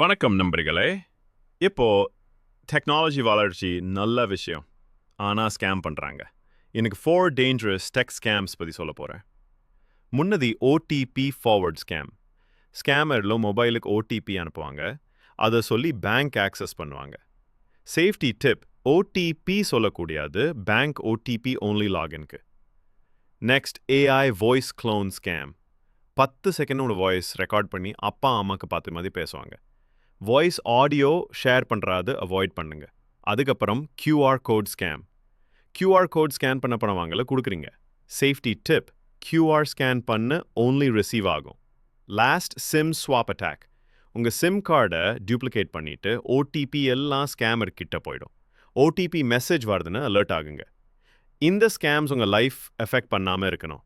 வணக்கம் நண்பர்களே. இப்போ டெக்னாலஜி வளர்ச்சி நல்ல விஷயம். ஆனால் ஸ்கேம் பண்ணுறாங்க எனக்கு ஃபோர் டேஞ்சரஸ் டெக் ஸ்கேம்ஸ் பற்றி சொல்ல போகிறேன் முன்னதி ஓடிபி ஃபார்வர்ட் ஸ்கேம் ஸ்கேமரில் மொபைலுக்கு ஓடிபி அனுப்புவாங்க. அதை சொல்லி பேங்க் ஆக்சஸ் பண்ணுவாங்க. சேஃப்டி டிப் ஓடிபி சொல்லக்கூடியது bank OTP only லாகின்க்கு next AI voice clone scam பத்து செகண்டோட வாய்ஸ் ரெக்கார்ட் பண்ணி அப்பா அம்மாவுக்கு பார்த்த மாதிரி பேசுவாங்க. வாய்ஸ் ஆடியோ ஷேர் பண்ணுறாது அவாய்ட் பண்ணுங்க. அதுக்கப்புறம் QR code scam QR code scan பண்ண பணவாங்கல கொடுக்குறீங்க. சேஃப்டி டிப் க்யூஆர் ஸ்கேன் பண்ண ஓன்லி ரிசீவ் ஆகும். லாஸ்ட் சிம் ஸ்வாப் அட்டாக் உங்கள் சிம் கார்டை டூப்ளிகேட் பண்ணிட்டு ஓடிபி எல்லாம் ஸ்கேமர் கிட்ட போயிடும். ஓடிபி மெசேஜ் வருதுன்னு அலர்ட் ஆகுங்க. இந்த ஸ்கேம்ஸ் உங்கள் லைஃப் எஃபெக்ட் பண்ணாமல் இருக்கணும்.